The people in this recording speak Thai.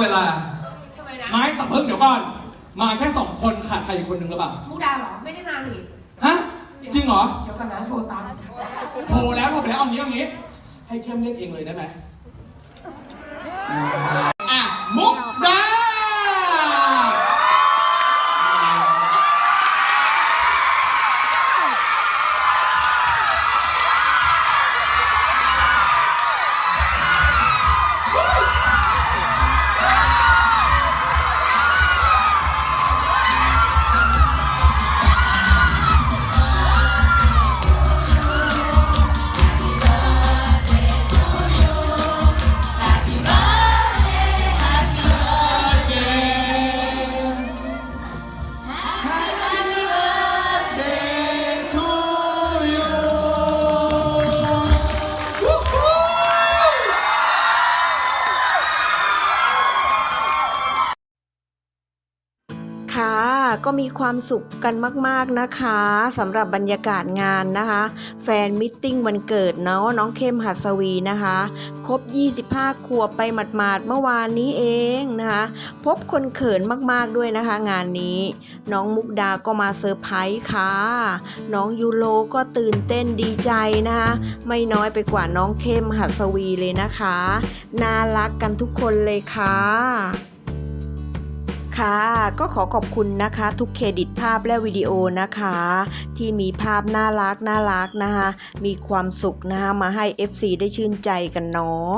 เวลา ทำไมนะไม่แต่เพิ่งเดี๋ยวก่อน มาแค่สองคนขาดใครอีกคนนึงหรือเปล่า มุกดาเหรอ ไม่ได้มาหนิฮะ จริงเหรอ เดี๋ยวก่อนนะโทรตาม โทรแล้วโทรไปแล้วเอางี้เอางี้ ให้เข้มเรียกเองเลยได้ไหม ก็มีความสุขกันมาก ๆนะคะสำหรับบรรยากาศงานนะคะ แฟนมิทติ้งวันเกิดเนาะน้องเข้มหัสวีนะคะ ครบ 25 ขวบไปหมาดๆเมื่อวานนี้เองนะคะ พบคนเขินมากๆด้วยนะคะ งานนี้ น้องมุกดาก็มาเซอร์ไพรส์ค่ะ น้องยูโรก็ตื่นเต้นดีใจนะคะ ไม่น้อยไปกว่าน้องเข้มหัสวีเลยนะคะ น่ารักกันทุกคนเลยค่ะ ค่ะ ก็ขอขอบคุณนะคะ ทุกเครดิตภาพและวิดีโอนะคะ ที่มีภาพน่ารักน่ารักนะคะ มีความสุขนะคะมาให้ FC ได้ชื่นใจกันเนาะ